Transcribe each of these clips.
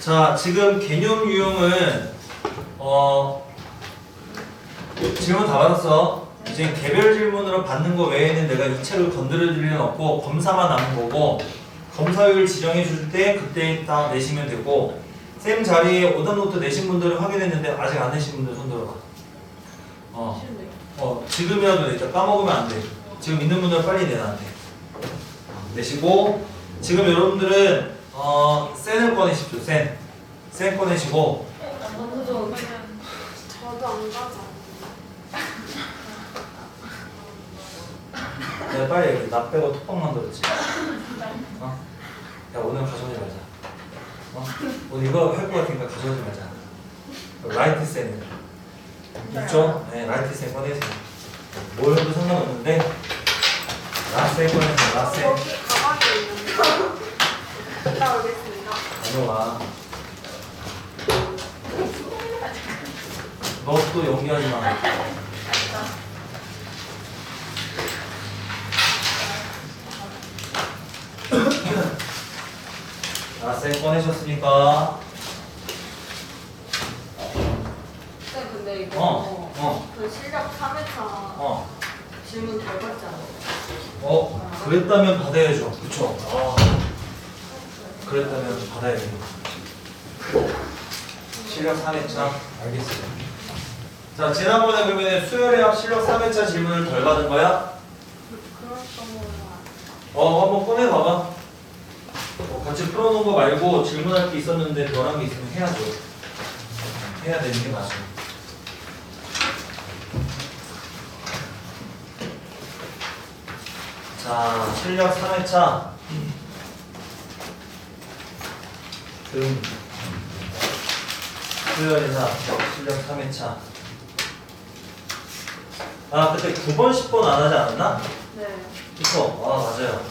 자, 지금 개념 유형은 어 질문 다 받았어. 이제 개별 질문으로 받는 거 외에는 내가 이 책을 건드릴 일은 없고 검사만 남은 거고 검사율 지정해 줄 때 그때 딱 내시면 되고 쌤 자리에 오답 노트 내신 분들은 확인했는데 아직 안 내신 분들 손 들어봐. 어, 어 지금이라도 내자 까먹으면 안 돼. 지금 있는 분들은 빨리 내놔 안 돼. 내시고 지금 여러분들은 어 센을 꺼내십시오. 센. 센 꺼내시고 저도 저도 안 가자. 내가 빨리 얘기해. 나 빼고 톡방 만들었지. 어? 야 오늘 가져오지 말자. 어? 오늘 이거 할거 같으니까 가져오지 말자. 라이트 센 있죠? 네, 라이트 센 꺼내세요. 뭘 해도 상관없는데 라센 꺼내세요. 라센. 갔다 오겠습니다. 다녀와. 너 또 연기하지 마. 자, 쌤 꺼내셨으니까. 쌤 근데 이거 어, 어, 그 실력 3회차 어. 질문 잘 받잖아요. 어, 그랬다면 받아야죠. 그쵸? 아, 그랬다면 받아야 됩니다. 실력 3회차. 알겠어요. 자, 지난번에 그러면 합 실력 3회차 질문을 덜 받은 거야? 어, 한번 꺼내봐봐. 어, 같이 풀어놓은 거 말고 질문할 게 있었는데 덜한 게 있으면 해야죠. 해야 되는 게 맞아. 자, 실력 3회차. 등. 수열의사 실력 3회차. 아, 그때 9번, 10번 안 하지 않았나? 네. 그쵸? 아 맞아요.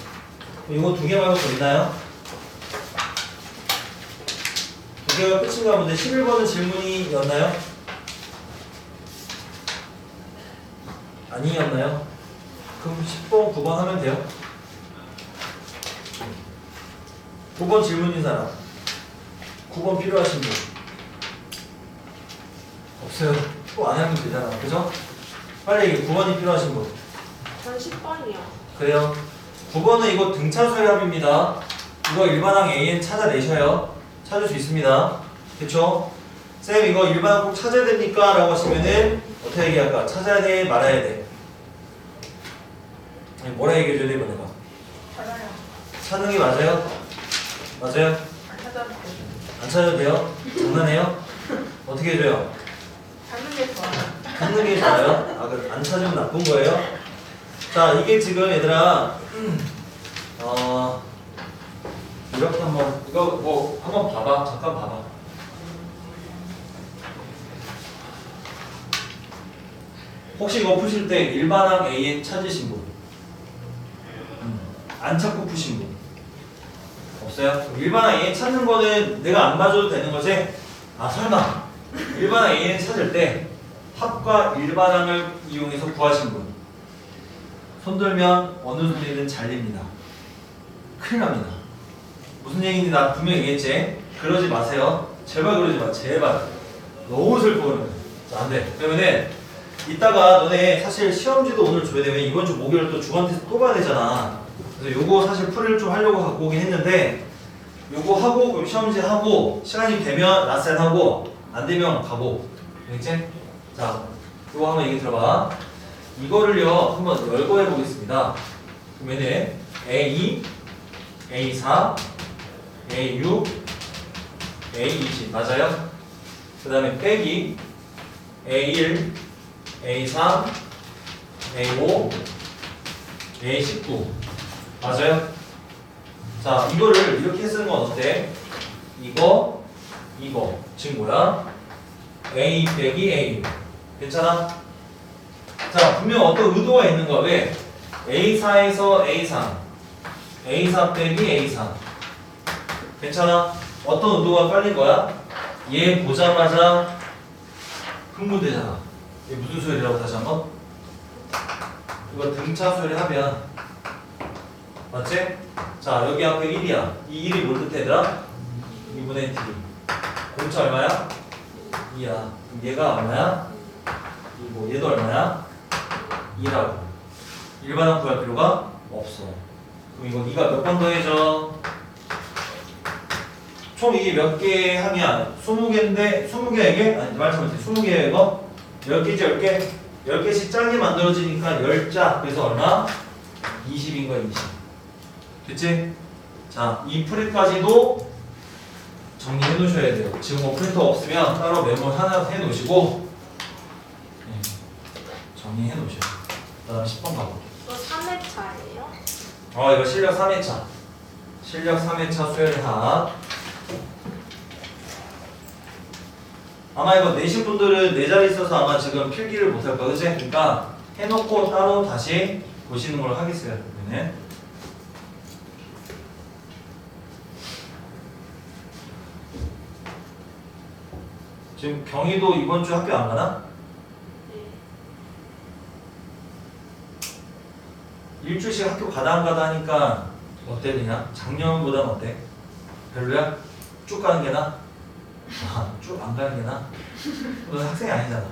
이거 두 개 말고 더 있나요? 두 개가 끝인가 본데 11번은 질문이었나요? 아니었나요? 그럼 10번, 9번 하면 돼요. 9번 질문인 사람. 9번 필요하신 분. 없어요. 또 안 하면 되잖아. 그죠? 빨리 얘기해. 9번이 필요하신 분. 전 10번이요. 그래요. 9번은 이거 등차 수열합입니다. 이거 일반항 AN 찾아내셔요. 찾을 수 있습니다. 그쵸? 쌤 이거 일반항 꼭 찾아야 됩니까? 라고 하시면은 어떻게 얘기할까? 찾아야 돼? 말아야 돼? 아니 뭐라 얘기해줘야 돼 이거 내가? 맞아요. 찾는 게 맞아요? 맞아요? 안 찾아도 돼요? 장난해요? 어떻게 해줘요? 찾는 게 좋아요. 찾는 게 좋아요? 아, 그 안 찾으면 나쁜 거예요? 자, 이게 지금 얘들아, 어, 이렇게 한번, 이거 뭐, 한번 봐봐. 잠깐 봐봐. 혹시 이거 푸실 때 일반항 A에 찾으신 분? 음, 안 찾고 푸신 분? 없어요? 일반항 A 찾는 거는 내가 안 봐줘도 되는 거지? 아, 설마. 일반항 A를 찾을 때 합과 일반항을 이용해서 구하신 분. 손들면 어느 소리는 잘립니다. 큰일 납니다. 무슨 얘기인지 나 분명히 얘기했지? 그러지 마세요. 제발 그러지 마. 제발. 너무 슬퍼 그러면. 자, 안 돼. 그러면은 이따가 너네 사실 시험지도 오늘 줘야 되면 이번 주 목요일 또 주간 테스트 또 봐야 되잖아. 그래서 요거 사실 풀이를 좀 하려고 갖고 오긴 했는데 요거 하고 그럼 시험지 하고 시간이 되면 라센 하고 안 되면 가고. 알겠지? 자, 요거 한번 얘기 들어봐. 이거를요 한번 열거 해 보겠습니다. 그러면은 A2, A4, A6, A20 맞아요? 그 다음에 빼기 A1, A3, A5, A19 맞아요? 자 이거를 이렇게 쓰는 건 어때? 이거, 이거 지금 뭐야? A 빼기 A 괜찮아? 자, 분명 어떤 의도가 있는 거야. 왜? A4에서 A3. A4 빼기 A3. 괜찮아? 어떤 의도가 깔린 거야? 얘 보자마자 흥분되잖아. 이게 무슨 소리라고 다시 한번? 이거 등차 소리 하면 맞지? 자, 여기 앞에 1이야. 이 1이 뭘 뜻해, 얘들아? 2분의 t. 공차 얼마야? 2야. 그럼 얘가 얼마야? 2고 얘도 얼마야? 2라고. 일반항 구할 필요가 없어. 그럼 이거 2가 몇 번 더해져? 총 이게 몇개 항이야? 20개인데 20개에게? 아니 말 잘못해 20개에 이거? 10개지 10개? 10개씩 짝이 만들어지니까 10짝 그래서 얼마? 20인 거야 20 됐지? 자, 이 프레까지도 정리해 놓으셔야 돼요. 지금 뭐 프린터 없으면 따로 메모 하나 해 놓으시고 네, 정리해 놓으셔요. 그다음 10번 가볼게요. 이거 3회차예요? 어, 이거 실력 3회차. 실력 3회차 수혈학. 아마 이거 내신 분들은 내 자리 있어서 아마 지금 필기를 못 할 거야, 그치? 그러니까 해놓고 따로 다시 보시는 걸로 하겠어요, 그러면 지금 경희도 이번 주 학교 안 가나? 네. 일주일씩 학교 가다 안 가다 하니까 어때 그냥? 작년보단 어때? 별로야? 쭉 가는 게 나? 아, 쭉 안 가는 게 나? 너 학생이 아니잖아.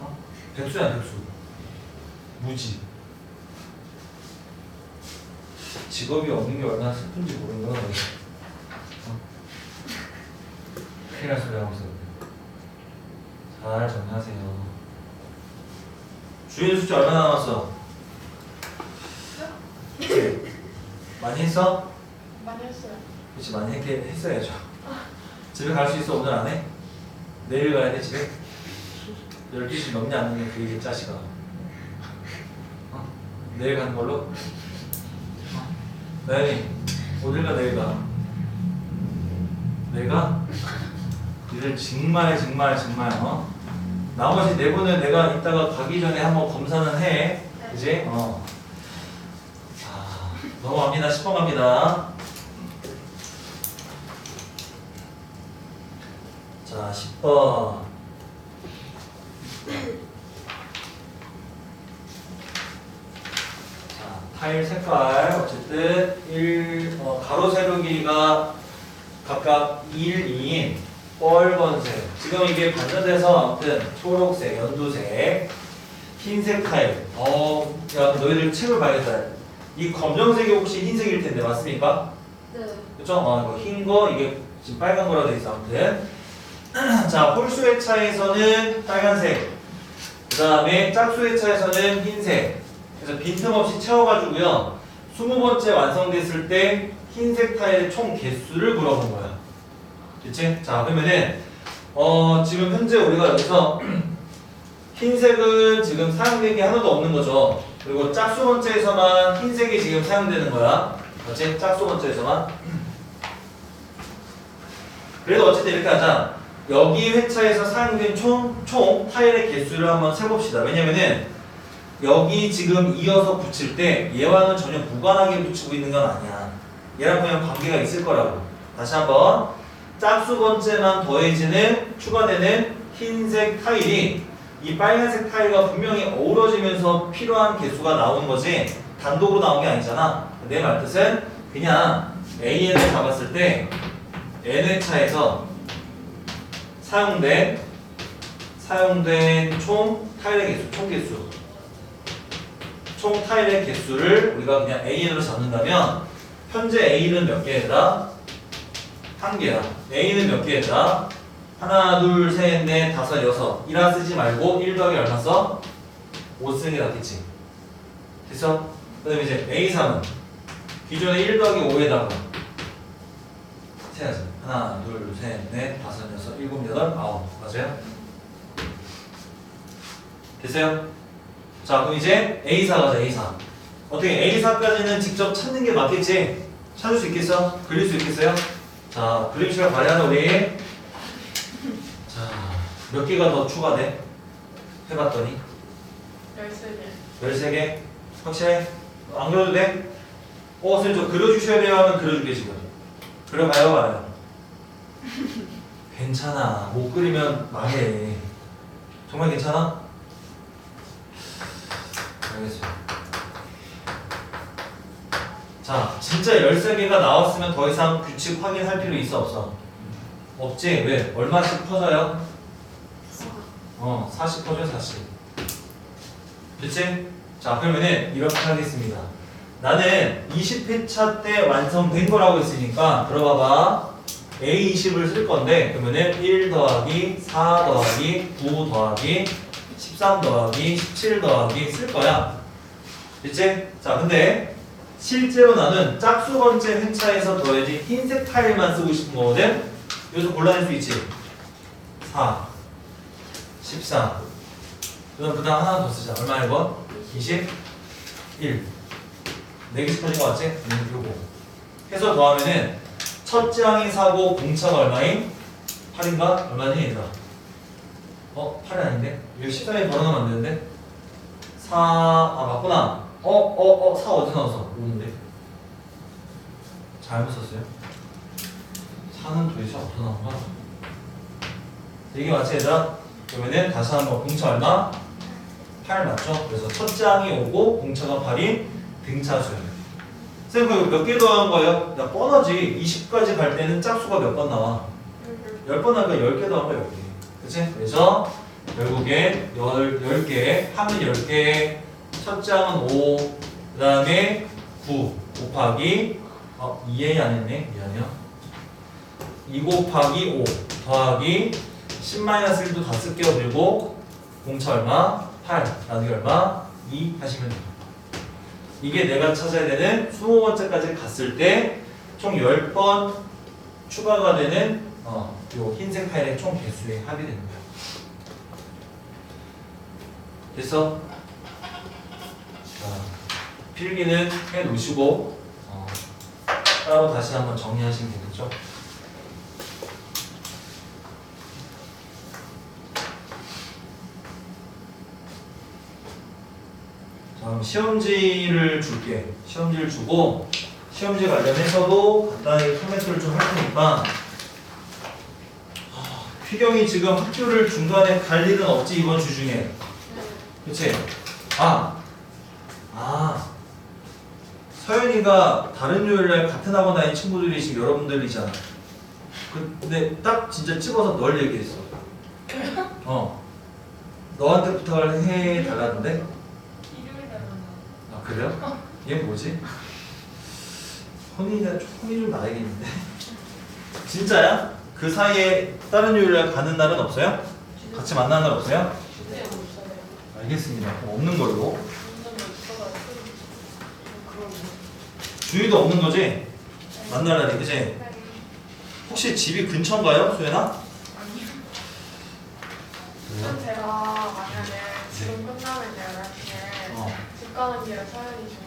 어? 백수야 백수. 무지. 직업이 없는 게 얼마나 슬픈지 모르는 거야. 너희. 어? 날 소리 하고 있어. 잘 정리하세요. 주인 숫자 얼마나 남았어? 많이 했어? 많이 했어요. 그렇지 많이 했게 했어야죠. 집에 갈 수 있어 오늘 안 해? 내일 가야 돼 집에? 12시 넘지 않으면 그 얘기 짜식아. 어? 내일 가는 걸로? 어? 나연이 어딜 가 내일 가? 내가? 니들 정말 정말 정말 어? 나머지 네 분은 내가 이따가 가기 전에 한번 검사는 해. 그지? 어. 자, 넘어갑니다. 10번 갑니다. 자, 10번. 자, 타일 색깔 어쨌든 1 어, 가로 세로 길이가 각각 1, 2인 빨간색. 지금 이게 반전돼서 아무튼 초록색, 연두색, 흰색 타일. 어, 야 너희들 책을 봐야겠다. 이 검정색이 혹시 흰색일 텐데 맞습니까? 네. 그쵸? 어, 이거 흰 거, 이게 지금 빨간 거라 돼 있어, 아무튼. 자, 홀수의 차에서는 빨간색. 그 다음에 짝수의 차에서는 흰색. 그래서 빈틈없이 채워가지고요. 20번째 완성됐을 때 흰색 타일의 총 개수를 물어본 거야. 그치? 자, 그러면은, 어, 지금 현재 우리가 여기서 흰색은 지금 사용된 게 하나도 없는 거죠. 그리고 짝수 번째에서만 흰색이 지금 사용되는 거야. 맞지? 짝수 번째에서만. 그래도 어쨌든 이렇게 하자. 여기 회차에서 사용된 총, 총 타일의 개수를 한번 세봅시다. 왜냐면은 여기 지금 이어서 붙일 때 얘와는 전혀 무관하게 붙이고 있는 건 아니야. 얘랑 그냥 관계가 있을 거라고. 다시 한번 짝수 번째만 더해지는 추가되는 흰색 타일이 이 빨간색 타일과 분명히 어우러지면서 필요한 개수가 나오는 거지 단독으로 나온 게 아니잖아. 내 말 뜻은 그냥 AN을 잡았을 때 N회차에서 사용된 사용된 총 타일의 개수, 총 개수, 총 타일의 개수를 우리가 그냥 AN으로 잡는다면 현재 A는 몇 개다? 한 개야. A는 몇 개다? 하나, 둘, 셋, 넷, 다섯, 여섯. 1화 쓰지 말고 1 더하기 얼마 써? 5 쓰는 게 낫겠지. 됐어? 그 다음에 이제 A3은 기존에 1 더하기 5에다가 세야지. 하나, 둘, 셋, 넷, 다섯, 여섯, 일곱, 여덟, 아홉. 맞아요? 됐어요? 자, 그럼 이제 A4 가자, A4. 어떻게 A4까지는 직접 찾는 게 맞겠지? 찾을 수 있겠어? 그릴 수 있겠어요? 자, 그림 시간 발휘하자, 우리. 자, 몇 개가 더 추가돼? 해봤더니 13개. 13개? 확실해? 안 그려도 돼? 어, 선생님 저 그려주셔야 돼요 하면 그려줄게 지금 그려봐요 봐요 괜찮아 못 그리면 말해 정말 괜찮아? 알겠어요 자 진짜 13개가 나왔으면 더 이상 규칙 확인할 필요 있어 없어? 없지? 왜? 얼마씩 퍼져요? 사. 어, 40 퍼져 40. 됐지? 자, 그러면은 이렇게 하겠습니다. 나는 20회차 때 완성된 거라고 했으니까 들어봐봐. A20을 쓸 건데 그러면은 1 더하기 4 더하기 9 더하기 13 더하기 17 더하기 쓸 거야. 됐지? 자, 근데 실제로 나는 짝수 번째 회차에서 더해진 흰색 타일만 쓰고 싶은 거거든? 여기서 골라낼 수 있지? 4 14 그럼 그 다음 하나 더 쓰자 얼마 이거? 21 4개씩 퍼진 거 같지? 음, 요거 해서 더하면은 첫째 항이 4고 공차가 얼마인? 8인가? 얼마니 얘들아? 어? 8이 아닌데? 이거 13에 벌어놓으면 안 되는데? 4... 아 맞구나 어? 어? 어? 4 어디 나와서? 5인데? 잘못 썼어요 4는 도대체 어디서 나온 거야? 이게 맞지 얘들아? 그러면은 다시 한번 공차 얼마? 8 맞죠? 그래서 첫째 항이 오고 공차가 8인 등차수예요. 쌤 그거 몇개 더한 거예요? 나 뻔하지. 20까지 갈 때는 짝수가 몇 번 나와? 10번 하니까 10개 더한 거야 10개. 그치? 그래서 결국에 10, 10개, 하면 10개, 첫째 항은 5, 그 다음에 9 곱하기 어, 2A 안 했네. 미안해요. 2 곱하기 5 더하기 10-1도 다 쓸게요. 그리고 공차 얼마? 8 나누기 얼마? 2 하시면 돼요. 이게 내가 찾아야 되는 20번째까지 갔을 때 총 10번 추가가 되는 어, 요 흰색 타일의 총 개수의 합이 거야. 됐어? 자, 필기는 해 놓으시고 어, 따로 다시 한번 정리하시면 되겠죠? 자, 그럼 시험지를 줄게. 시험지를 주고 시험지 관련해서도 간단하게 코멘트를 좀할 테니까 아, 휘경이 지금 학교를 중간에 갈 일은 없지 이번 주 중에. 그치? 아, 아, 서연이가 다른 요일날 같은 학원 다니는 친구들이 지금 여러분들이잖아. 그- 근데 딱 진짜 집어서 널 얘기했어. 어. 너한테 부탁을 해 달라는데? 일요일에 만나. 아 그래요? 얘 뭐지? 혼이 혼이 좀 나야겠는데. 진짜야? 그 사이에 다른 요일날 가는 날은 없어요? 같이 만나는 날 없어요? 없어요. 알겠습니다. 그럼 없는 걸로. 운전이 없어가지고. 그럼 주의도 없는 거지? 날이 그지? 네. 혹시 집이 근처인가요, 수연아? 아니요. 그럼 제가 만약에 지금 끝나면 11시에 어. 집 가는 길에 서연이 주는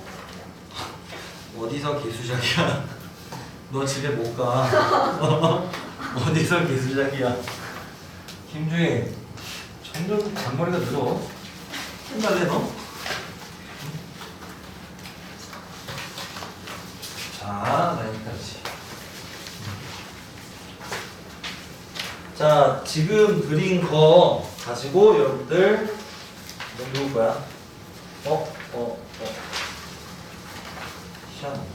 거예요. 어디서 개수작이야? 너 집에 못 가. 어디서 개수작이야? 김주희, 점점 잔머리가 늘어. 끝날래 너? 자, 여기까지. 자, 지금 그린 거 가지고 여러분들 뭐 누구 거야? 어? 어? 어? 시험.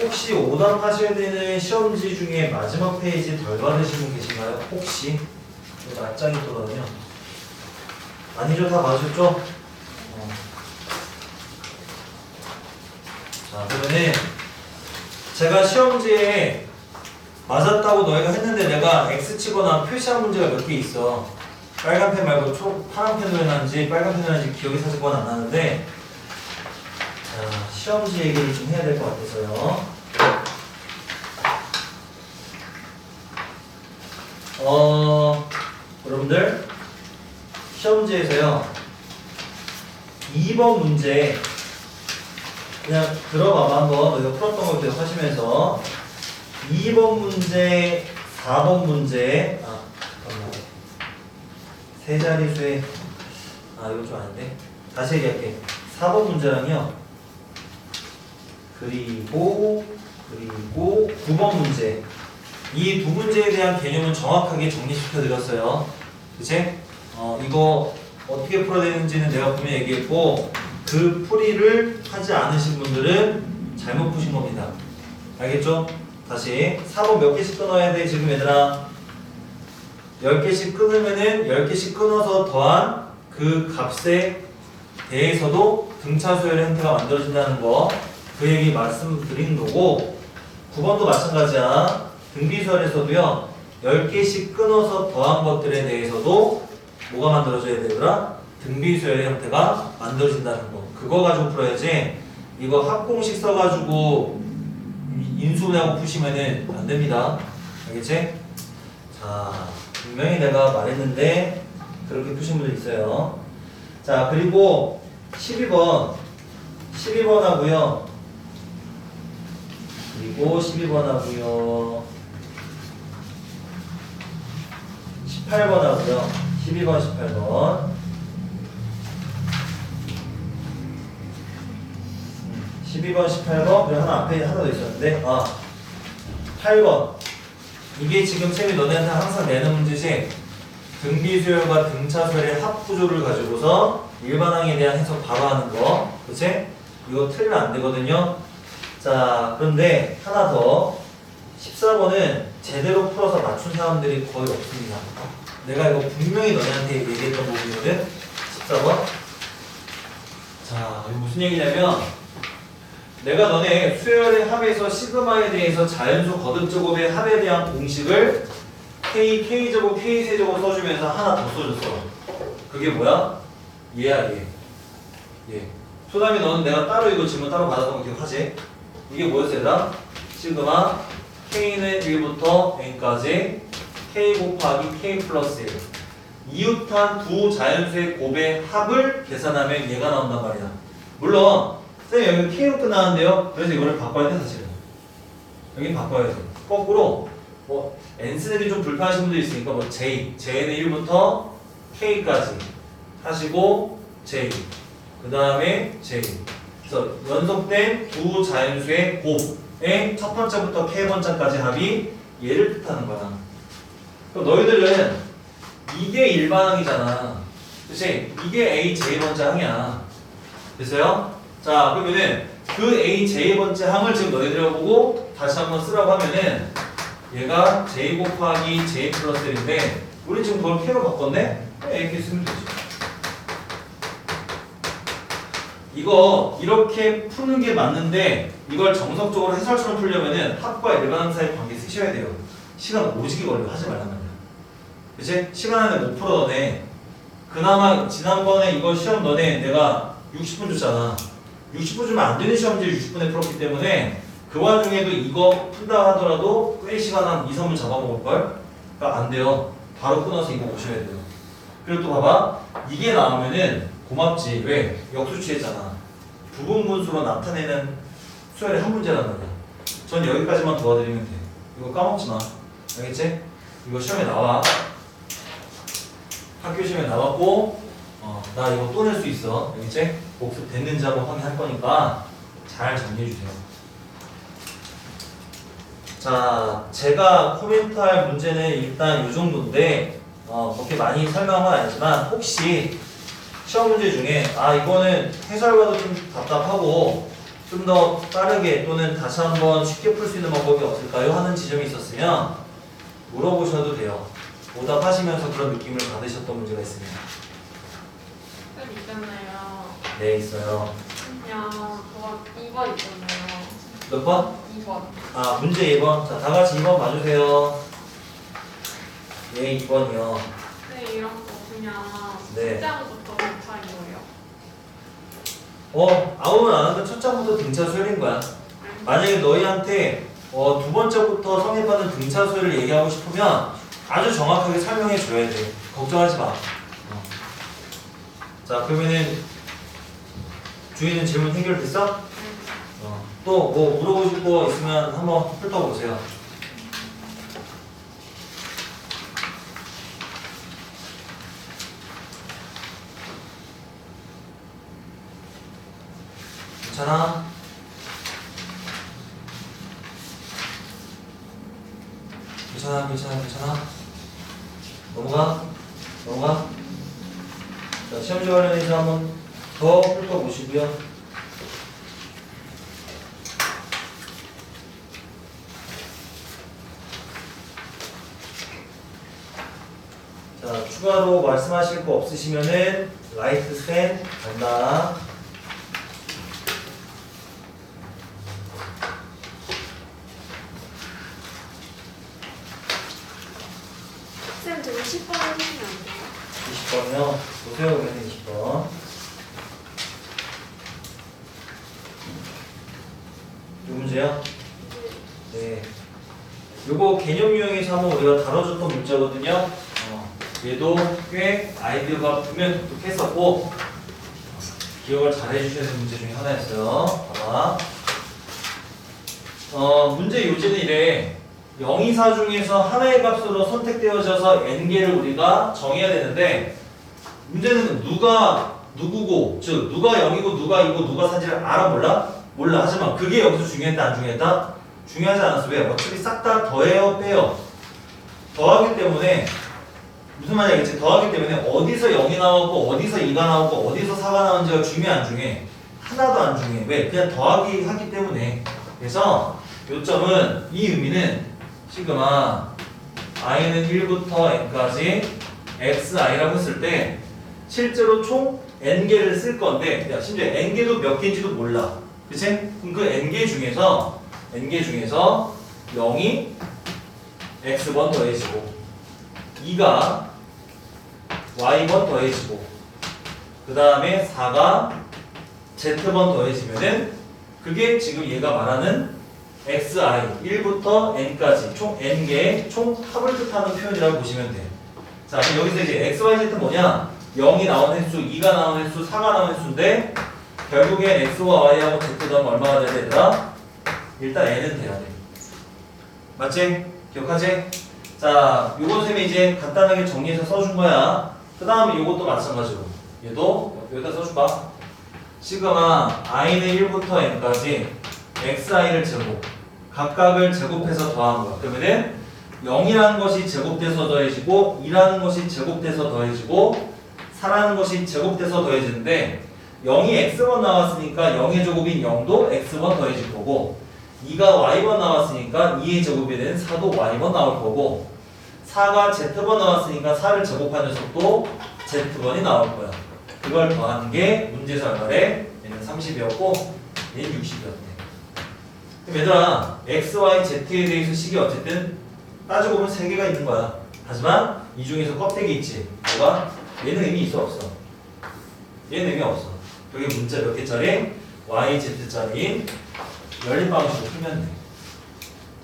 혹시 오답 하셔야 되는 시험지 중에 마지막 페이지 덜 받으신 분 계신가요? 혹시? 낮장이 있거든요. 아니죠? 다 받으셨죠? 어. 자, 그러면은 제가 시험지에 맞았다고 너희가 했는데 내가 X 치거나 표시한 문제가 몇 개 있어. 빨간 펜 말고 초, 파란 펜으로 해놨는지 빨간 펜으로 해놨는지 기억이 사실 그건 안 나는데 자, 시험지 얘기를 좀 해야 될 것 같아서요. 어, 여러분들 시험지에서요 2번 문제 그냥 들어봐봐. 한번 너희가 풀었던 거 계속 하시면서. 2번 문제 4번 문제. 아 잠깐만. 세 자리수에 아 이거 좀 아닌데? 다시 얘기할게. 4번 문제랑요. 그리고 그리고 9번 문제. 이 두 문제에 대한 개념은 정확하게 정리시켜 드렸어요. 그치? 어 이거 어떻게 풀어야 되는지는 내가 분명히 얘기했고 그 풀이를 하지 않으신 분들은 잘못 푸신 겁니다. 알겠죠? 다시 4번 몇 개씩 끊어야 돼 지금 얘들아 10개씩 끊으면은 10개씩 끊어서 더한 그 값에 대해서도 등차 수열의 형태가 만들어진다는 거 그 얘기 말씀드린 거고 9번도 마찬가지야 등비수열에서도요 10개씩 끊어서 더한 것들에 대해서도 뭐가 만들어져야 되더라? 등비수열의 형태가 만들어진다는 거. 그거 가지고 풀어야지 이거 합공식 써가지고 인수분해하고 푸시면은 안 됩니다. 알겠지? 자 분명히 내가 말했는데 그렇게 푸신 분들 있어요. 자 그리고 12번. 12번 하고요. 그리고 12번 하고요. 18번 하고요 12번 18번. 12번 18번. 그리고 하나 앞에 하나 더 있었는데 아 8번. 이게 지금 쌤이 너네한테 항상 내는 문제지 등비수열과 등차수열의 합구조를 가지고서 일반항에 대한 해석 바로 하는 거. 그치? 이거 틀리면 안 되거든요. 자 그런데 하나 더. 14번은 제대로 풀어서 맞춘 사람들이 거의 없습니다 내가 이거 분명히 너네한테 얘기했던 부분이거든 14번 자 이거 무슨 얘기냐면 내가 너네 수열의 합에서 시그마에 대해서 자연수 거듭제곱의 합에 대한 공식을 K, K제곱, K세제곱 써주면서 하나 더 써줬어. 그게 뭐야? 얘야, 얘. 얘. 소담이 너는 내가 따로 이거 질문 따로 받았던 거 기억하지? 이게 뭐였어, 얘들아? 시그마 K는 1부터 N까지 K 곱하기 K 플러스 1. 이웃한 두 자연수의 곱의 합을 계산하면 얘가 나온단 말이야. 물론 쌤 여기 K로 끝나는데요. 그래서 이거를 바꿔야 돼 사실은. 여기 바꿔야 돼. 거꾸로 뭐 N 쓰는 게좀 불편하신 분도 있으니까 뭐 J, J는 1부터 K까지 하시고 J. 그 다음에 J. 그래서 연속된 두 자연수의 곱의 첫 번째부터 K 번째까지 합이 얘를 뜻하는 거야. 그럼 너희들은 이게 일반항이잖아. 그치? 이게 A, J 번째 항이야. 됐어요? 자, 그러면은 그 A, J 번째 항을 지금 너희들이 보고 다시 한번 쓰라고 하면은 얘가 J 곱하기 J 플러스 1인데 우리 지금 그걸 K로 바꿨네? 이렇게 쓰면 되지. 이거 이렇게 푸는 게 맞는데 이걸 정석적으로 해설처럼 풀려면은 합과 일반항 사이 관계 쓰셔야 돼요. 시간 오지게 걸려 하지 말란 말이야. 그치? 시간 안에 못 풀어 너네. 그나마 지난번에 이거 시험 너네 내가 60분 줬잖아. 60분 주면 안 되는 시험지 60분에 풀었기 때문에 그 와중에도 이거 푼다 하더라도 꽤 시간 한 2, 3분 잡아먹을걸? 그러니까 안 돼요. 바로 끊어서 이거 오셔야 돼요. 그리고 또 봐봐. 이게 나오면은 고맙지. 왜? 역수치했잖아. 부분 분수로 나타내는 수열의 한 문제란 말이야. 전 여기까지만 도와드리면 돼. 이거 까먹지 마. 알겠지? 이거 시험에 나와. 학교 시험에 나왔고, 어, 나 이거 또 낼 수 있어. 알겠지? 복습 됐는지 한번 확인할 거니까 잘 정리해주세요. 자, 제가 코멘트할 문제는 일단 이 정도인데, 어, 그렇게 많이 설명한 건 아니지만, 혹시 시험 문제 중에, 아, 이거는 해설과도 좀 답답하고, 좀 더 빠르게 또는 다시 한번 쉽게 풀 수 있는 방법이 없을까요? 하는 지점이 있었으면 물어보셔도 돼요. 오답하시면서 그런 느낌을 받으셨던 문제가 있습니다. 쌤 있잖아요. 네, 있어요. 그냥 저거 2번 있잖아요. 몇 번? 2번. 아, 문제 2번. 자, 다 같이 2번 봐주세요. 예, 2번이요. 네, 이런 거 그냥 네. 숫자부터 차인 거예요. 어, 아무는 안 하는데 첫 장부터 등차 수열인 거야. 만약에 너희한테 어, 두 번째부터 성립하는 등차 수열을 얘기하고 싶으면 아주 정확하게 설명해 줘야 돼. 걱정하지 마. 어. 자, 그러면은 주인은 질문 해결됐어? 어. 또뭐 물어보실 거 있으면 한번 훑어보세요. 괜찮아? 괜찮아 괜찮아 괜찮아. 넘어가 넘어가. 자 시험지 관련해서 한번 더 훑어보시고요. 자 추가로 말씀하실 거 없으시면은 라이트 스탠 간다 20번 해주시면 안 돼요? 20번이요. 보세요, 그러면 20번. 이 문제요? 네. 요거 개념 유형에서 한번 우리가 다뤄줬던 문제거든요. 어, 얘도 꽤 아이디어가 분명 독특했었고 기억을 잘 해주셔야 되는 문제 중에 하나였어요. 봐봐. 어, 문제 요지는 이래. 영이사 중에서 하나의 값으로 선택되어져서 n개를 우리가 정해야 되는데 문제는 누가 누구고 즉 누가 0이고 누가 2고 누가 4지를 알아 몰라? 몰라 하지만 그게 여기서 중요했다 안 중요했다? 중요하지 않았어 왜? 어차피 싹 다 더해요 빼요 더하기 때문에 무슨 말인지 알겠지? 더하기 때문에 어디서 0이 나오고 어디서 2가 나오고 어디서 4가 나오는지가 중요 안 중요해 하나도 안 중요해 왜? 그냥 더하기 하기 때문에 그래서 요점은 이 의미는 시그마 i는 1부터 n까지 xi라고 했을 때 실제로 총 n개를 쓸 건데 야, 심지어 n개도 몇 개인지도 몰라 그치? 그럼 그 n개 중에서 n개 중에서 0이 x번 더해지고 2가 y번 더해지고 그 다음에 4가 z번 더해지면은 그게 지금 얘가 말하는 xi 1부터 n까지 총 n개의 총 합을 뜻하는 표현이라고 보시면 돼. 자, 그럼 여기서 이제 x, y, z 뭐냐? 0이 나온 횟수, 2가 나온 횟수, 4가 나온 횟수인데 결국엔 x와 y하고 z 더하면 얼마가 돼야 되더라? 일단 n은 돼야 돼. 맞지? 기억하지? 자, 요거 쌤이 이제 간단하게 정리해서 써준 거야. 그 다음에 요것도 마찬가지로 얘도 여기다 써줘봐. 시그마 i는 1부터 n까지 xi를 제곱 각각을 제곱해서 더한 거야. 그러면은 0이라는 것이 제곱돼서 더해지고 2라는 것이 제곱돼서 더해지고 4라는 것이 제곱돼서 더해지는데 0이 x번 나왔으니까 0의 제곱인 0도 x번 더해질 거고 2가 y번 나왔으니까 2의 제곱이 되는 4도 y번 나올 거고 4가 z번 나왔으니까 4를 제곱한 녀석도 z번이 나올 거야. 그걸 더하는 게 문제서 말에 얘는 30이었고 얘는 60이었대. 얘들아 x, y, z에 대해서 식이 어쨌든 따지고 보면 세 개가 있는 거야. 하지만 이 중에서 껍데기 있지. 뭐가? 얘는 의미 있어 없어? 얘는 의미 없어. 여기 문자 몇 개짜리? y, z짜리 열린 방식으로 풀면 돼.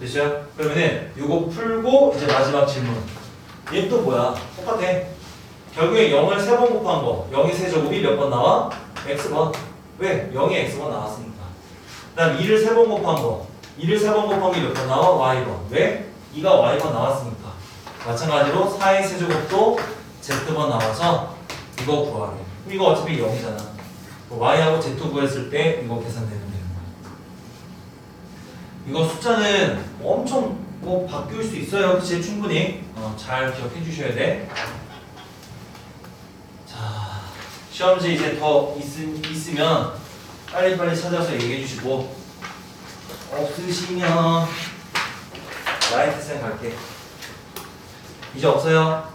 됐어요? 그러면은 이거 풀고 이제 마지막 질문. 얘 또 뭐야? 똑같아. 결국에 0을 세 번 곱한 거. 0의 세제곱이 몇 번 나와? x번. 왜? 0이 x번 나왔으니까. 그 다음 2를 세 번 곱한 거. 2를 세 번 곱한 게 몇 번 나와? y번. 왜? 2가 y번 나왔으니까. 마찬가지로 4의 세제곱도 z번 나와서 이거 구하래. 이거 어차피 0이잖아. y하고 z 구했을 때 이거 계산되면 되는 거야. 이거 숫자는 엄청 뭐 바뀔 수 있어요. 그치? 충분히. 어, 잘 기억해 주셔야 돼. 자, 시험지 이제 더 있, 있으면 빨리빨리 찾아서 얘기해 주시고 없으시면 라이트 쌤 갈게. 이제 없어요?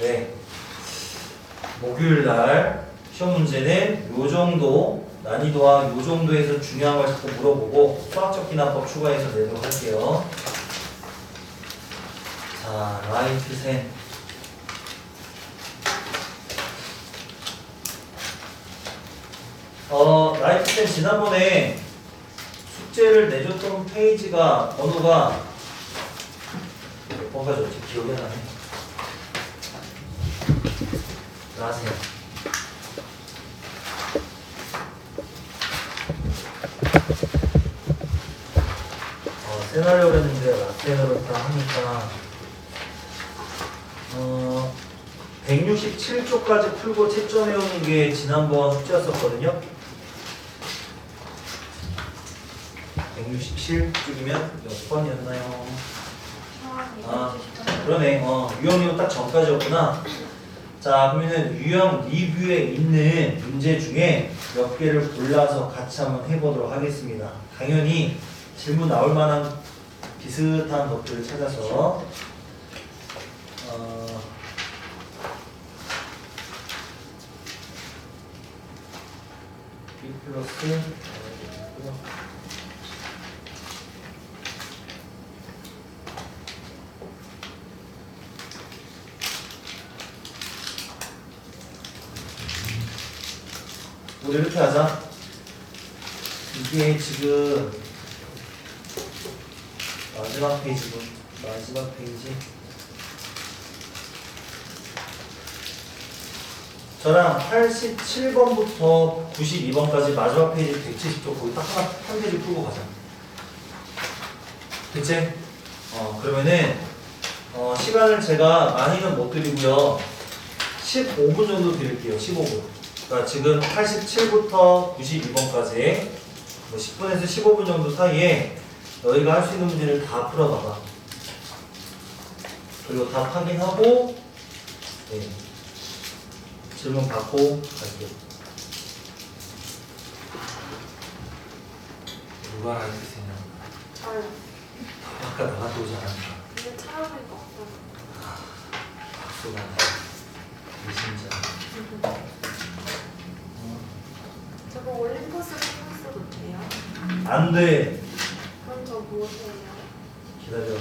네. 목요일 날 시험 문제는 요 정도 난이도와 요 정도에서 중요한 걸 자꾸 물어보고 수학적 기납법 추가해서 내도록 할게요. 자, 라이트 쌤. 어, 라이트 쌤 지난번에 숙제를 내줬던 페이지가 번호가 몇 번까지였지? 기억이 안 나네. 나세요. 어, 세나리오를 했는데 라떼를 딱 하니까 어, 167쪽까지 풀고 채점해 오는 게 지난번 숙제였었거든요. 67쯤이면 몇 번이었나요? 아, 아 네. 그러네. 어, 유형 리뷰 딱 전까지였구나. 자, 그러면 유형 리뷰에 있는 문제 중에 몇 개를 골라서 같이 한번 해보도록 하겠습니다. 당연히 질문 나올 만한 비슷한 것들을 찾아서 어, 플러스 우리 이렇게 하자. 이게 지금 마지막 페이지고 마지막 페이지. 저랑 87번부터 92번까지 마지막 페이지 170쪽 거기 딱 하나 한 페이지 풀고 가자. 됐지? 어 그러면은 어, 시간을 제가 많이는 못 드리고요. 15분 정도 드릴게요. 15분. 그러니까 지금 87부터 92번까지 뭐 10분에서 15분 정도 사이에 너희가 할 수 있는 문제를 다 풀어봐봐. 그리고 답 확인하고 네. 질문 받고 갈게요. 누가 알겠으냐 저요. 아까 나갔다 오지 않았나? 근데 찾아볼 거 없어요. 박수가 배신자. 저거 올림포스 생각써도 돼요? 안 돼. 그럼 저 무엇이에요? 기다려.